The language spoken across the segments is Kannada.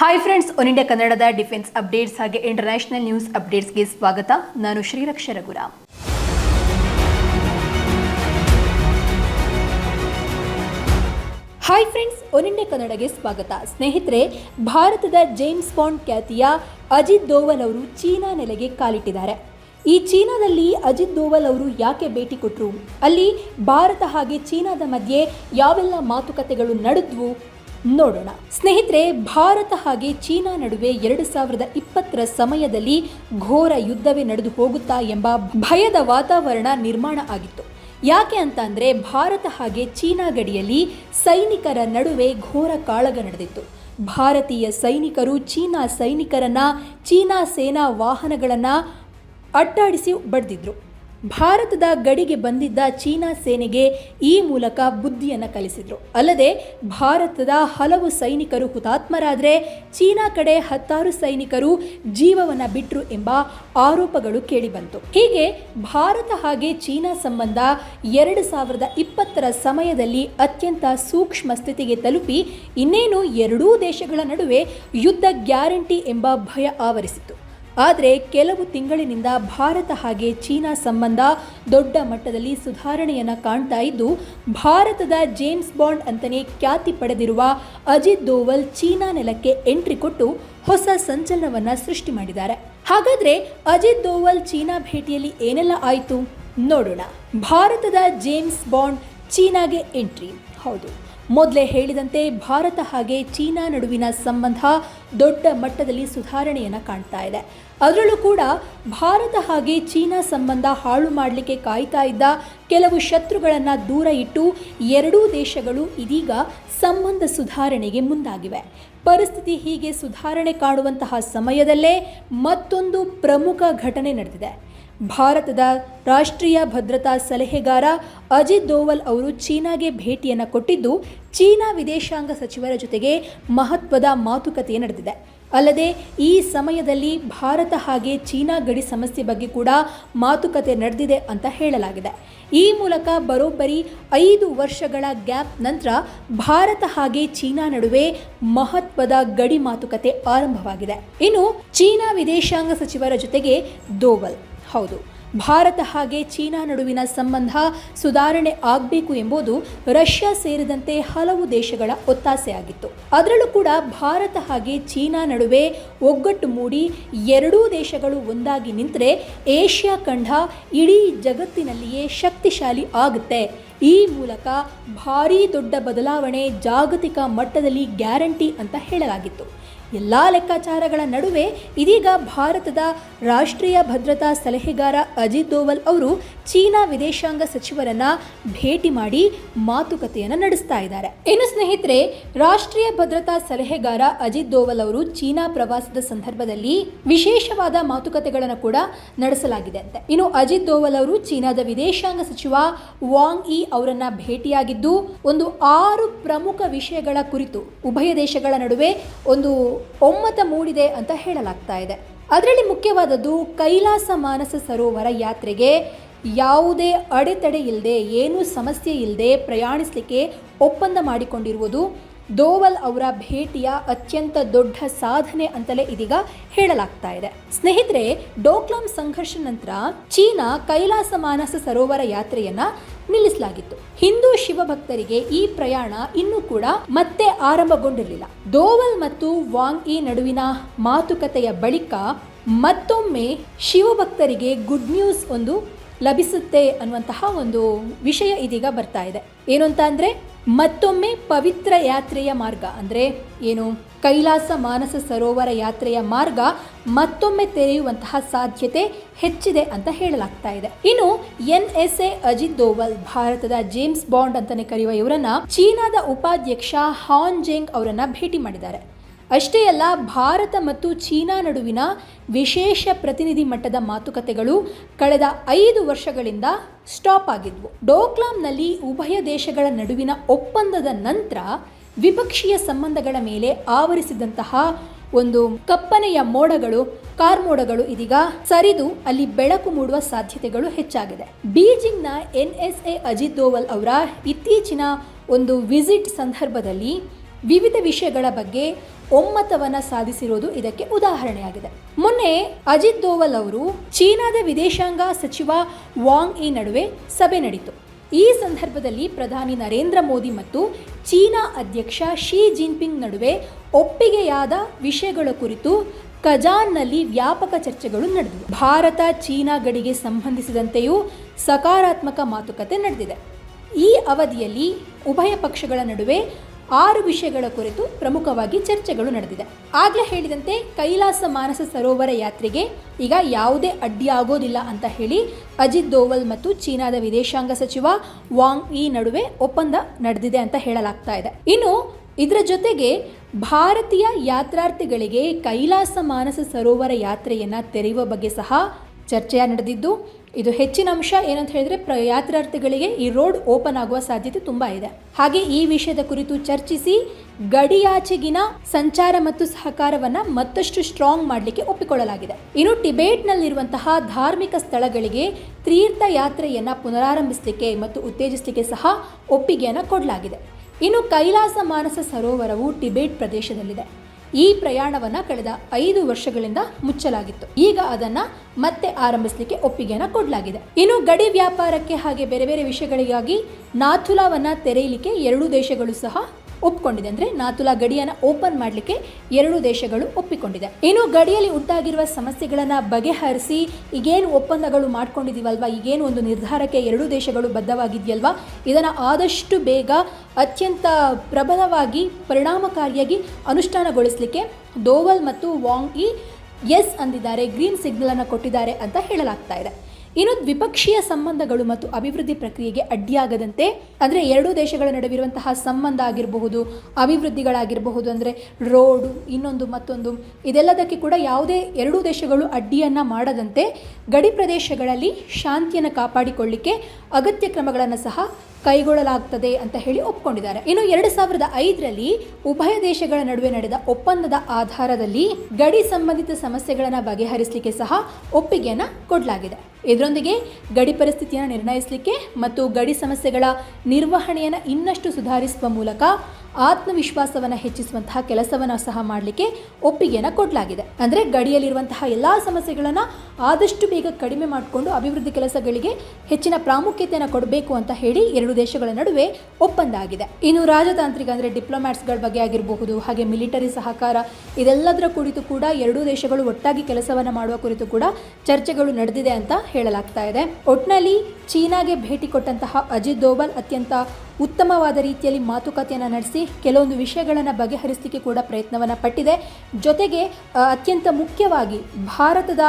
ಹಾಯ್ ಫ್ರೆಂಡ್ಸ್ ಒನ್ ಇಂಡಿಯಾ ಕನ್ನಡದ ಡಿಫೆನ್ಸ್ ಅಪ್ಡೇಟ್ಸ್ ಹಾಗೆ ಇಂಟರ್ನ್ಯಾಷನಲ್ ನ್ಯೂಸ್ ಅಪ್ಡೇಟ್ಸ್ಗೆ ಸ್ವಾಗತ. ನಾನು Shreeraksha Raghuram. Hi friends one India ಕನ್ನಡಗೆ ಸ್ವಾಗತ. ಸ್ನೇಹಿತರೆ, ಭಾರತದ ಜೇಮ್ಸ್ ಬಾಂಡ್ ಖ್ಯಾತಿಯ ಅಜಿತ್ ದೋವಲ್ ಅವರು ಚೀನಾ ನೆಲೆಗೆ ಕಾಲಿಟ್ಟಿದ್ದಾರೆ. ಈ ಚೀನಾದಲ್ಲಿ ಅಜಿತ್ ದೋವಲ್ ಅವರು ಯಾಕೆ ಭೇಟಿ ಕೊಟ್ಟರು ಅಲ್ಲಿ ಭಾರತ ಹಾಗೆ ಚೀನಾದ ಮಧ್ಯೆ ಯಾವೆಲ್ಲ ಮಾತುಕತೆಗಳು ನಡೆದ್ವು? ನೋಡೋಣ. ಸ್ನೇಹಿತರೆ, ಭಾರತ ಹಾಗೆ ಚೀನಾ ನಡುವೆ ಎರಡು ಸಾವಿರದ ಇಪ್ಪತ್ತರ ಸಮಯದಲ್ಲಿ ಘೋರ ಯುದ್ಧವೇ ನಡೆದು ಹೋಗುತ್ತಾ ಎಂಬ ಭಯದ ವಾತಾವರಣ ನಿರ್ಮಾಣ ಆಗಿತ್ತು. ಯಾಕೆ ಅಂತ ಅಂದರೆ, ಭಾರತ ಹಾಗೆ ಚೀನಾ ಗಡಿಯಲ್ಲಿ ಸೈನಿಕರ ನಡುವೆ ಘೋರ ಕಾಳಗ ನಡೆದಿತ್ತು. ಭಾರತೀಯ ಸೈನಿಕರು ಚೀನಾ ಸೈನಿಕರನ್ನ, ಚೀನಾ ಸೇನಾ ವಾಹನಗಳನ್ನು ಅಟ್ಟಾಡಿಸಿ ಬಡ್ದಿದ್ರು. ಭಾರತದ ಗಡಿಗೆ ಬಂದಿದ್ದ ಚೀನಾ ಸೇನೆಗೆ ಈ ಮೂಲಕ ಬುದ್ಧಿಯನ್ನು ಕಲಿಸಿದರು. ಅಲ್ಲದೆ ಭಾರತದ ಹಲವು ಸೈನಿಕರು ಹುತಾತ್ಮರಾದರೆ ಚೀನಾ ಕಡೆ ಹತ್ತಾರು ಸೈನಿಕರು ಜೀವವನ್ನು ಬಿಟ್ಟರು ಎಂಬ ಆರೋಪಗಳು ಕೇಳಿಬಂತು. ಹೀಗೆ ಭಾರತ ಹಾಗೆ ಚೀನಾ ಸಂಬಂಧ ಎರಡು ಸಾವಿರದ ಇಪ್ಪತ್ತರ ಸಮಯದಲ್ಲಿ ಅತ್ಯಂತ ಸೂಕ್ಷ್ಮ ಸ್ಥಿತಿಗೆ ತಲುಪಿ ಇನ್ನೇನು ಎರಡೂ ದೇಶಗಳ ನಡುವೆ ಯುದ್ಧ ಗ್ಯಾರಂಟಿ ಎಂಬ ಭಯ ಆವರಿಸಿತು ಆದರೆ ಕೆಲವು ತಿಂಗಳಿನಿಂದ ಭಾರತ ಹಾಗೆ ಚೀನಾ ಸಂಬಂಧ ದೊಡ್ಡ ಮಟ್ಟದಲ್ಲಿ ಸುಧಾರಣೆಯನ್ನು ಕಾಣ್ತಾ ಇದ್ದು, ಭಾರತದ ಜೇಮ್ಸ್ ಬಾಂಡ್ ಅಂತಲೇ ಖ್ಯಾತಿ ಪಡೆದಿರುವ ಅಜಿತ್ ದೋವಲ್ ಚೀನಾ ನೆಲಕ್ಕೆ ಎಂಟ್ರಿ ಕೊಟ್ಟು ಹೊಸ ಸಂಚಲನವನ್ನು ಸೃಷ್ಟಿ ಮಾಡಿದ್ದಾರೆ. ಹಾಗಾದರೆ ಅಜಿತ್ ದೋವಲ್ ಚೀನಾ ಭೇಟಿಯಲ್ಲಿ ಏನೆಲ್ಲ ಆಯಿತು? ನೋಡೋಣ. ಭಾರತದ ಜೇಮ್ಸ್ ಬಾಂಡ್ ಚೀನಾಗೆ ಎಂಟ್ರಿ. ಹೌದು. ಮೊದಲೇ ಹೇಳಿದಂತೆ ಭಾರತ ಹಾಗೆ ಚೀನಾ ನಡುವಿನ ಸಂಬಂಧ ದೊಡ್ಡ ಮಟ್ಟದಲ್ಲಿ ಸುಧಾರಣೆಯನ್ನು ಕಾಣ್ತಾ ಇದೆ. ಅದರಲ್ಲೂ ಕೂಡ ಭಾರತ ಹಾಗೆ ಚೀನಾ ಸಂಬಂಧ ಹಾಳು ಮಾಡಲಿಕ್ಕೆ ಕಾಯ್ತಾ ಇದ್ದ ಕೆಲವು ಶತ್ರುಗಳನ್ನು ದೂರ ಇಟ್ಟು ಎರಡೂ ದೇಶಗಳು ಇದೀಗ ಸಂಬಂಧ ಸುಧಾರಣೆಗೆ ಮುಂದಾಗಿವೆ. ಪರಿಸ್ಥಿತಿ ಹೀಗೆ ಸುಧಾರಣೆ ಕಾಣುವಂತಹ ಸಮಯದಲ್ಲೇ ಮತ್ತೊಂದು ಪ್ರಮುಖ ಘಟನೆ ನಡೆದಿದೆ. ಭಾರತದ ರಾಷ್ಟ್ರೀಯ ಭದ್ರತಾ ಸಲಹೆಗಾರ ಅಜಿತ್ ದೋವಲ್ ಅವರು ಚೀನಾಗೆ ಭೇಟಿಯನ್ನು ಕೊಟ್ಟಿದ್ದು, ಚೀನಾ ವಿದೇಶಾಂಗ ಸಚಿವರ ಜೊತೆಗೆ ಮಹತ್ವದ ಮಾತುಕತೆ ನಡೆದಿದೆ. ಅಲ್ಲದೆ, ಈ ಸಮಯದಲ್ಲಿ ಭಾರತ ಹಾಗೆ ಚೀನಾ ಗಡಿ ಸಮಸ್ಯೆ ಬಗ್ಗೆ ಕೂಡ ಮಾತುಕತೆ ನಡೆದಿದೆ ಅಂತ ಹೇಳಲಾಗಿದೆ. ಈ ಮೂಲಕ ಬರೋಬ್ಬರಿ ಐದು ವರ್ಷಗಳ ಗ್ಯಾಪ್ ನಂತರ ಭಾರತ ಹಾಗೆ ಚೀನಾ ನಡುವೆ ಮಹತ್ವದ ಗಡಿ ಮಾತುಕತೆ ಆರಂಭವಾಗಿದೆ. ಇನ್ನು, ಚೀನಾ ವಿದೇಶಾಂಗ ಸಚಿವರ ಜೊತೆಗೆ ದೋವಲ್. ಹೌದು. ಭಾರತ ಹಾಗೆ ಚೀನಾ ನಡುವಿನ ಸಂಬಂಧ ಸುಧಾರಣೆ ಆಗಬೇಕು ಎಂಬುದು ರಷ್ಯಾ ಸೇರಿದಂತೆ ಹಲವು ದೇಶಗಳ ಒತ್ತಾಸೆಯಾಗಿತ್ತು ಅದರಲ್ಲೂ ಕೂಡ ಭಾರತ ಹಾಗೆ ಚೀನಾ ನಡುವೆ ಒಗ್ಗಟ್ಟು ಮೂಡಿ ಎರಡೂ ದೇಶಗಳು ಒಂದಾಗಿ ನಿಂತರೆ ಏಷ್ಯಾ ಖಂಡ ಇಡೀ ಜಗತ್ತಿನಲ್ಲಿಯೇ ಶಕ್ತಿಶಾಲಿ ಆಗುತ್ತೆ. ಈ ಮೂಲಕ ಭಾರೀ ದೊಡ್ಡ ಬದಲಾವಣೆ ಜಾಗತಿಕ ಮಟ್ಟದಲ್ಲಿ ಗ್ಯಾರಂಟಿ ಅಂತ ಹೇಳಲಾಗಿತ್ತು. ಎಲ್ಲ ಲೆಕ್ಕಾಚಾರಗಳ ನಡುವೆ ಇದೀಗ ಭಾರತದ ರಾಷ್ಟ್ರೀಯ ಭದ್ರತಾ ಸಲಹೆಗಾರ ಅಜಿತ್ ದೋವಲ್ ಅವರು ಚೀನಾ ವಿದೇಶಾಂಗ ಸಚಿವರನ್ನ ಭೇಟಿ ಮಾಡಿ ಮಾತುಕತೆಯನ್ನು ನಡೆಸ್ತಾ ಇದ್ದಾರೆ. ಇನ್ನು ಸ್ನೇಹಿತರೆ, ರಾಷ್ಟ್ರೀಯ ಭದ್ರತಾ ಸಲಹೆಗಾರ ಅಜಿತ್ ದೋವಲ್ ಅವರು ಚೀನಾ ಪ್ರವಾಸದ ಸಂದರ್ಭದಲ್ಲಿ ವಿಶೇಷವಾದ ಮಾತುಕತೆಗಳನ್ನು ಕೂಡ ನಡೆಸಲಾಗಿದೆ ಅಂತೆ ಇನ್ನು ಅಜಿತ್ ದೋವಲ್ ಅವರು ಚೀನಾದ ವಿದೇಶಾಂಗ ಸಚಿವ ವಾಂಗ್ ಇ ಅವರನ್ನ ಭೇಟಿಯಾಗಿದ್ದು, ಒಂದು ಆರು ಪ್ರಮುಖ ವಿಷಯಗಳ ಕುರಿತು ಉಭಯ ದೇಶಗಳ ನಡುವೆ ಒಂದು ಒಮ್ಮತ ಮೂಡಿದೆ ಅಂತ ಹೇಳಲಾಗ್ತಾ ಇದೆ. ಅದರಲ್ಲಿ ಮುಖ್ಯವಾದದ್ದು ಕೈಲಾಸ ಮಾನಸ ಸರೋವರ ಯಾತ್ರೆಗೆ ಯಾವುದೇ ಅಡೆತಡೆ ಇಲ್ಲದೆ ಏನೂ ಸಮಸ್ಯೆ ಇಲ್ಲದೆ ಪ್ರಯಾಣಿಸಲಿಕ್ಕೆ ಒಪ್ಪಂದ ಮಾಡಿಕೊಂಡಿರುವುದು ದೋವಲ್ ಅವರ ಭೇಟಿಯ ಅತ್ಯಂತ ದೊಡ್ಡ ಸಾಧನೆ ಅಂತಲೇ ಇದೀಗ ಹೇಳಲಾಗ್ತಾ ಇದೆ. ಸ್ನೇಹಿತರೆ, ಡೋಕ್ಲಾಂ ಸಂಘರ್ಷ ನಂತರ ಚೀನಾ ಕೈಲಾಸ ಮಾನಸ ಸರೋವರ ಯಾತ್ರೆಯನ್ನ ನಿಲ್ಲಿಸಲಾಗಿತ್ತು. ಹಿಂದೂ ಶಿವಭಕ್ತರಿಗೆ ಈ ಪ್ರಯಾಣ ಇನ್ನೂ ಕೂಡ ಮತ್ತೆ ಆರಂಭಗೊಂಡಿರಲಿಲ್ಲ. ದೋವಲ್ ಮತ್ತು ವಾಂಗ್ ಈ ನಡುವಿನ ಮಾತುಕತೆಯ ಬಳಿಕ ಮತ್ತೊಮ್ಮೆ ಶಿವಭಕ್ತರಿಗೆ ಗುಡ್ ನ್ಯೂಸ್ ಒಂದು ಲಭಿಸುತ್ತೆ ಅನ್ನುವಂತಹ ಒಂದು ವಿಷಯ ಇದೀಗ ಬರ್ತಾ ಇದೆ. ಏನು ಅಂತ ಅಂದರೆ ಮತ್ತೊಮ್ಮೆ ಪವಿತ್ರ ಯಾತ್ರೆಯ ಮಾರ್ಗ, ಅಂದರೆ ಏನು? ಕೈಲಾಸ ಮಾನಸ ಸರೋವರ ಯಾತ್ರೆಯ ಮಾರ್ಗ ಮತ್ತೊಮ್ಮೆ ತೆರೆಯುವಂತಹ ಸಾಧ್ಯತೆ ಹೆಚ್ಚಿದೆ ಅಂತ ಹೇಳಲಾಗ್ತಾ ಇದೆ. ಇನ್ನು N S A Ajit Doval, ಭಾರತದ ಜೇಮ್ಸ್ ಬಾಂಡ್ ಅಂತಾನೆ ಕರೆಯುವ ಇವರನ್ನ ಚೀನಾದ ಉಪಾಧ್ಯಕ್ಷ ಹಾನ್ ಜೆಂಗ್ ಅವರನ್ನ ಭೇಟಿ ಮಾಡಿದ್ದಾರೆ. ಅಷ್ಟೇ ಅಲ್ಲ, ಭಾರತ ಮತ್ತು ಚೀನಾ ನಡುವಿನ ವಿಶೇಷ ಪ್ರತಿನಿಧಿ ಮಟ್ಟದ ಮಾತುಕತೆಗಳು ಕಳೆದ ಐದು ವರ್ಷಗಳಿಂದ ಸ್ಟಾಪ್ ಆಗಿದ್ವು. ಡೋಕ್ಲಾಂನಲ್ಲಿ ಉಭಯ ದೇಶಗಳ ನಡುವಿನ ಒಪ್ಪಂದದ ನಂತರ ವಿಪಕ್ಷೀಯ ಸಂಬಂಧಗಳ ಮೇಲೆ ಆವರಿಸಿದಂತಹ ಒಂದು ಕಪ್ಪನೆಯ ಮೋಡಗಳು ಕಾರ್ಮೋಡಗಳು ಇದೀಗ ಸರಿದು ಅಲ್ಲಿ ಬೆಳಕು ಮೂಡುವ ಸಾಧ್ಯತೆಗಳು ಹೆಚ್ಚಾಗಿದೆ. ಬೀಜಿಂಗ್ನ N S A Ajit Doval ಅವರ ಇತ್ತೀಚಿನ ಒಂದು ವಿಸಿಟ್ ಸಂದರ್ಭದಲ್ಲಿ ವಿವಿಧ ವಿಷಯಗಳ ಬಗ್ಗೆ ಒಮ್ಮತವನ್ನ ಸಾಧಿಸಿರೋದು ಇದಕ್ಕೆ ಉದಾಹರಣೆಯಾಗಿದೆ. ಮೊನ್ನೆ ಅಜಿತ್ ದೋವಲ್ ಅವರು ಚೀನಾದ ವಿದೇಶಾಂಗ ಸಚಿವ ವಾಂಗ್ ಈ ನಡುವೆ ಸಭೆ ನಡೆಯಿತು ಈ ಸಂದರ್ಭದಲ್ಲಿ ಪ್ರಧಾನಿ ನರೇಂದ್ರ ಮೋದಿ ಮತ್ತು ಚೀನಾ ಅಧ್ಯಕ್ಷ ಶಿ ಜಿನ್ಪಿಂಗ್ ನಡುವೆ ಒಪ್ಪಿಗೆಯಾದ ವಿಷಯಗಳ ಕುರಿತು ಕಜಾನ್ನಲ್ಲಿ ವ್ಯಾಪಕ ಚರ್ಚೆಗಳು ನಡೆದವು. ಭಾರತ ಚೀನಾ ಗಡಿಗೆ ಸಂಬಂಧಿಸಿದಂತೆಯೂ ಸಕಾರಾತ್ಮಕ ಮಾತುಕತೆ ನಡೆದಿದೆ. ಈ ಅವಧಿಯಲ್ಲಿ ಉಭಯ ಪಕ್ಷಗಳ ನಡುವೆ ಆರು ವಿಷಯಗಳ ಕುರಿತು ಪ್ರಮುಖವಾಗಿ ಚರ್ಚೆಗಳು ನಡೆದಿದೆ. ಆಗಲೇ ಹೇಳಿದಂತೆ ಕೈಲಾಸ ಮಾನಸ ಸರೋವರ ಯಾತ್ರೆಗೆ ಈಗ ಯಾವುದೇ ಅಡ್ಡಿಯಾಗೋದಿಲ್ಲ ಅಂತ ಹೇಳಿ ಅಜಿತ್ ದೋವಲ್ ಮತ್ತು ಚೀನಾದ ವಿದೇಶಾಂಗ ಸಚಿವ ವಾಂಗ್ ಈ ನಡುವೆ ಒಪ್ಪಂದ ನಡೆದಿದೆ ಅಂತ ಹೇಳಲಾಗ್ತಾ ಇದೆ. ಇನ್ನು ಇದರ ಜೊತೆಗೆ ಭಾರತೀಯ ಯಾತ್ರಾರ್ಥಿಗಳಿಗೆ ಕೈಲಾಸ ಮಾನಸ ಸರೋವರ ಯಾತ್ರೆಯನ್ನು ತೆರೆಯುವ ಬಗ್ಗೆ ಸಹ ಚರ್ಚೆಯ ನಡೆದಿದ್ದು ಇದು ಹೆಚ್ಚಿನ ಅಂಶ ಏನಂತ ಹೇಳಿದ್ರೆ ಪ್ರ ಯಾತ್ರಾರ್ಥಿಗಳಿಗೆ ಈ ರೋಡ್ ಓಪನ್ ಆಗುವ ಸಾಧ್ಯತೆ ತುಂಬ ಇದೆ. ಹಾಗೆ ಈ ವಿಷಯದ ಕುರಿತು ಚರ್ಚಿಸಿ ಗಡಿಯಾಚೆಗಿನ ಸಂಚಾರ ಮತ್ತು ಸಹಕಾರವನ್ನ ಮತ್ತಷ್ಟು ಸ್ಟ್ರಾಂಗ್ ಮಾಡಲಿಕ್ಕೆ ಒಪ್ಪಿಕೊಳ್ಳಲಾಗಿದೆ. ಇನ್ನು ಟಿಬೇಟ್ನಲ್ಲಿರುವಂತಹ ಧಾರ್ಮಿಕ ಸ್ಥಳಗಳಿಗೆ ತೀರ್ಥ ಯಾತ್ರೆಯನ್ನ ಪುನರಾರಂಭಿಸಲಿಕ್ಕೆ ಮತ್ತು ಉತ್ತೇಜಿಸಲಿಕ್ಕೆ ಸಹ ಒಪ್ಪಿಗೆಯನ್ನು ಕೊಡಲಾಗಿದೆ. ಇನ್ನು ಕೈಲಾಸ ಮಾನಸ ಸರೋವರವು ಟಿಬೇಟ್ ಪ್ರದೇಶದಲ್ಲಿದೆ. ಈ ಪ್ರಯಾಣವನ್ನ ಕಳೆದ ಐದು ವರ್ಷಗಳಿಂದ ಮುಚ್ಚಲಾಗಿತ್ತು. ಈಗ ಅದನ್ನ ಮತ್ತೆ ಆರಂಭಿಸಲಿಕ್ಕೆ ಒಪ್ಪಿಗೆಯನ್ನು ಕೊಡಲಾಗಿದೆ. ಇನ್ನು ಗಡಿ ವ್ಯಾಪಾರಕ್ಕೆ ಹಾಗೆ ಬೇರೆ ಬೇರೆ ವಿಷಯಗಳಿಗಾಗಿ ನಾಥುಲಾವನ್ನ ತೆರೆಯಲಿಕ್ಕೆ ಎರಡೂ ದೇಶಗಳು ಸಹ ಒಪ್ಕೊಂಡಿದೆ ಅಂದ್ರೆ ನಾತುಲಾ ಗಡಿಯನ್ನು ಓಪನ್ ಮಾಡಲಿಕ್ಕೆ ಎರಡು ದೇಶಗಳು ಒಪ್ಪಿಕೊಂಡಿದೆ. ಇನ್ನು ಗಡಿಯಲ್ಲಿ ಉಂಟಾಗಿರುವ ಸಮಸ್ಯೆಗಳನ್ನ ಬಗೆಹರಿಸಿ ಈಗೇನು ಒಪ್ಪಂದಗಳು ಮಾಡ್ಕೊಂಡಿದೀವಲ್ವಾ? ಈಗೇನು ಒಂದು ನಿರ್ಧಾರಕ್ಕೆ ಎರಡೂ ದೇಶಗಳು ಬದ್ಧವಾಗಿದೆಯಲ್ವಾ? ಇದನ್ನು ಆದಷ್ಟು ಬೇಗ ಅತ್ಯಂತ ಪ್ರಬಲವಾಗಿ, ಪರಿಣಾಮಕಾರಿಯಾಗಿ ಅನುಷ್ಠಾನಗೊಳಿಸಲಿಕ್ಕೆ ದೋವಲ್ ಮತ್ತು ವಾಂಗ್ ಇ ಎಸ್ ಅಂದಿದ್ದಾರೆ, ಗ್ರೀನ್ ಸಿಗ್ನಲ್ ಅನ್ನು ಕೊಟ್ಟಿದ್ದಾರೆ ಅಂತ ಹೇಳಲಾಗ್ತಾ ಇದೆ. ಇನ್ನು ದ್ವಿಪಕ್ಷೀಯ ಸಂಬಂಧಗಳು ಮತ್ತು ಅಭಿವೃದ್ಧಿ ಪ್ರಕ್ರಿಯೆಗೆ ಅಡ್ಡಿಯಾಗದಂತೆ, ಅಂದರೆ ಎರಡೂ ದೇಶಗಳ ನಡುವಿರುವಂತಹ ಸಂಬಂಧ ಆಗಿರಬಹುದು, ಅಭಿವೃದ್ಧಿಗಳಾಗಿರಬಹುದು, ಅಂದರೆ ರೋಡು, ಇನ್ನೊಂದು ಮತ್ತೊಂದು, ಇದೆಲ್ಲದಕ್ಕೆ ಕೂಡ ಯಾವುದೇ ಎರಡೂ ದೇಶಗಳು ಅಡ್ಡಿಯನ್ನು ಮಾಡದಂತೆ ಗಡಿ ಪ್ರದೇಶಗಳಲ್ಲಿ ಶಾಂತಿಯನ್ನು ಕಾಪಾಡಿಕೊಳ್ಳಿಕ್ಕೆ ಅಗತ್ಯ ಕ್ರಮಗಳನ್ನು ಸಹ ಕೈಗೊಳ್ಳಲಾಗ್ತದೆ ಅಂತ ಹೇಳಿ ಒಪ್ಕೊಂಡಿದ್ದಾರೆ. ಇನ್ನು ಎರಡು ಸಾವಿರದ ಐದರಲ್ಲಿ ಉಭಯ ದೇಶಗಳ ನಡುವೆ ನಡೆದ ಒಪ್ಪಂದದ ಆಧಾರದಲ್ಲಿ ಗಡಿ ಸಂಬಂಧಿತ ಸಮಸ್ಯೆಗಳನ್ನು ಬಗೆಹರಿಸಲಿಕ್ಕೆ ಸಹ ಒಪ್ಪಿಗೆಯನ್ನು ಕೊಡಲಾಗಿದೆ. ಇದರೊಂದಿಗೆ ಗಡಿ ಪರಿಸ್ಥಿತಿಯನ್ನು ನಿರ್ಣಯಿಸಲಿಕ್ಕೆ ಮತ್ತು ಗಡಿ ಸಮಸ್ಯೆಗಳ ನಿರ್ವಹಣೆಯನ್ನು ಇನ್ನಷ್ಟು ಸುಧಾರಿಸುವ ಮೂಲಕ ಆತ್ಮವಿಶ್ವಾಸವನ್ನು ಹೆಚ್ಚಿಸುವಂತಹ ಕೆಲಸವನ್ನು ಸಹ ಮಾಡಲಿಕ್ಕೆ ಒಪ್ಪಿಗೆಯನ್ನು ಕೊಡಲಾಗಿದೆ. ಅಂದರೆ ಗಡಿಯಲ್ಲಿರುವಂತಹ ಎಲ್ಲ ಸಮಸ್ಯೆಗಳನ್ನು ಆದಷ್ಟು ಬೇಗ ಕಡಿಮೆ ಮಾಡಿಕೊಂಡು ಅಭಿವೃದ್ಧಿ ಕೆಲಸಗಳಿಗೆ ಹೆಚ್ಚಿನ ಪ್ರಾಮುಖ್ಯತೆಯನ್ನು ಕೊಡಬೇಕು ಅಂತ ಹೇಳಿ ಎರಡು ದೇಶಗಳ ನಡುವೆ ಒಪ್ಪಂದ ಆಗಿದೆ ಇನ್ನು ರಾಜತಾಂತ್ರಿಕ ಅಂದರೆ ಡಿಪ್ಲೊಮ್ಯಾಟ್ಸ್ಗಳ ಬಗ್ಗೆ ಆಗಿರಬಹುದು, ಹಾಗೆ ಮಿಲಿಟರಿ ಸಹಕಾರ, ಇದೆಲ್ಲದರ ಕುರಿತು ಕೂಡ ಎರಡೂ ದೇಶಗಳು ಒಟ್ಟಾಗಿ ಕೆಲಸವನ್ನು ಮಾಡುವ ಕುರಿತು ಕೂಡ ಚರ್ಚೆಗಳು ನಡೆದಿದೆ ಅಂತ ಹೇಳಲಾಗ್ತಾ ಇದೆ. ಒಟ್ನಲ್ಲಿ ಚೀನಾಗೆ ಭೇಟಿ ಕೊಟ್ಟಂತಹ ಅಜಿತ್ ದೋವಲ್ ಅತ್ಯಂತ ಉತ್ತಮವಾದ ರೀತಿಯಲ್ಲಿ ಮಾತುಕತೆಯನ್ನು ನಡೆಸಿ ಕೆಲವೊಂದು ವಿಷಯಗಳನ್ನು ಬಗೆಹರಿಸಲಿಕ್ಕೆ ಕೂಡ ಪ್ರಯತ್ನವನ್ನು ಪಟ್ಟಿದೆ. ಜೊತೆಗೆ ಅತ್ಯಂತ ಮುಖ್ಯವಾಗಿ ಭಾರತದ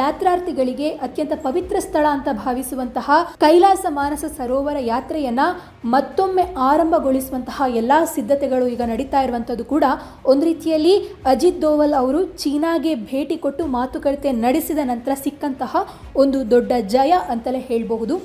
ಯಾತ್ರಾರ್ಥಿಗಳಿಗೆ ಅತ್ಯಂತ ಪವಿತ್ರ ಸ್ಥಳ ಅಂತ ಭಾವಿಸುವಂತಹ ಕೈಲಾಸ ಮಾನಸ ಸರೋವರ ಯಾತ್ರೆಯನ್ನ ಮತ್ತೊಮ್ಮೆ ಆರಂಭಗೊಳಿಸುವಂತಹ ಎಲ್ಲ ಸಿದ್ಧತೆಗಳು ಈಗ ನಡೀತಾ ಇರುವಂಥದ್ದು ಕೂಡ ಒಂದು ರೀತಿಯಲ್ಲಿ ಅಜಿತ್ ದೋವಲ್ ಅವರು ಚೀನಾಗೆ ಭೇಟಿ ಕೊಟ್ಟು ಮಾತುಕತೆ ನಡೆಸಿದ ನಂತರ ಸಿಕ್ಕಂತಹ ಒಂದು ದೊಡ್ಡ ಜಯ ಅಂತಲೇ ಹೇಳಬಹುದು.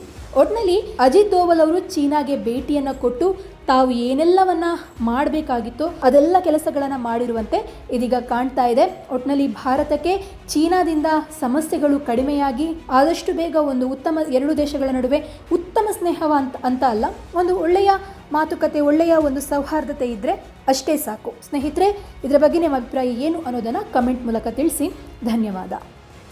ಒಟ್ನಲ್ಲಿ ಅಜಿತ್ ದೋವಲ್ ಅವರು ಚೀನಾಗೆ ಭೇಟಿಯನ್ನು ಕೊಟ್ಟು ತಾವು ಏನೆಲ್ಲವನ್ನ ಮಾಡಬೇಕಾಗಿತ್ತು ಅದೆಲ್ಲ ಕೆಲಸಗಳನ್ನು ಮಾಡಿರುವಂತೆ ಇದೀಗ ಕಾಣ್ತಾ ಇದೆ. ಒಟ್ನಲ್ಲಿ ಭಾರತಕ್ಕೆ ಚೀನಾದಿಂದ ಸಮಸ್ಯೆಗಳು ಕಡಿಮೆಯಾಗಿ ಆದಷ್ಟು ಬೇಗ ಒಂದು ಉತ್ತಮ ಎರಡು ದೇಶಗಳ ನಡುವೆ ಉತ್ತಮ ಸ್ನೇಹವ ಅಂತ ಅಂತ ಅಲ್ಲ, ಒಂದು ಒಳ್ಳೆಯ ಮಾತುಕತೆ, ಒಳ್ಳೆಯ ಒಂದು ಸೌಹಾರ್ದತೆ ಇದ್ದರೆ ಅಷ್ಟೇ ಸಾಕು. ಸ್ನೇಹಿತರೆ, ಇದರ ಬಗ್ಗೆ ನಿಮ್ಮ ಅಭಿಪ್ರಾಯ ಏನು ಅನ್ನೋದನ್ನು ಕಮೆಂಟ್ ಮೂಲಕ ತಿಳಿಸಿ. ಧನ್ಯವಾದ.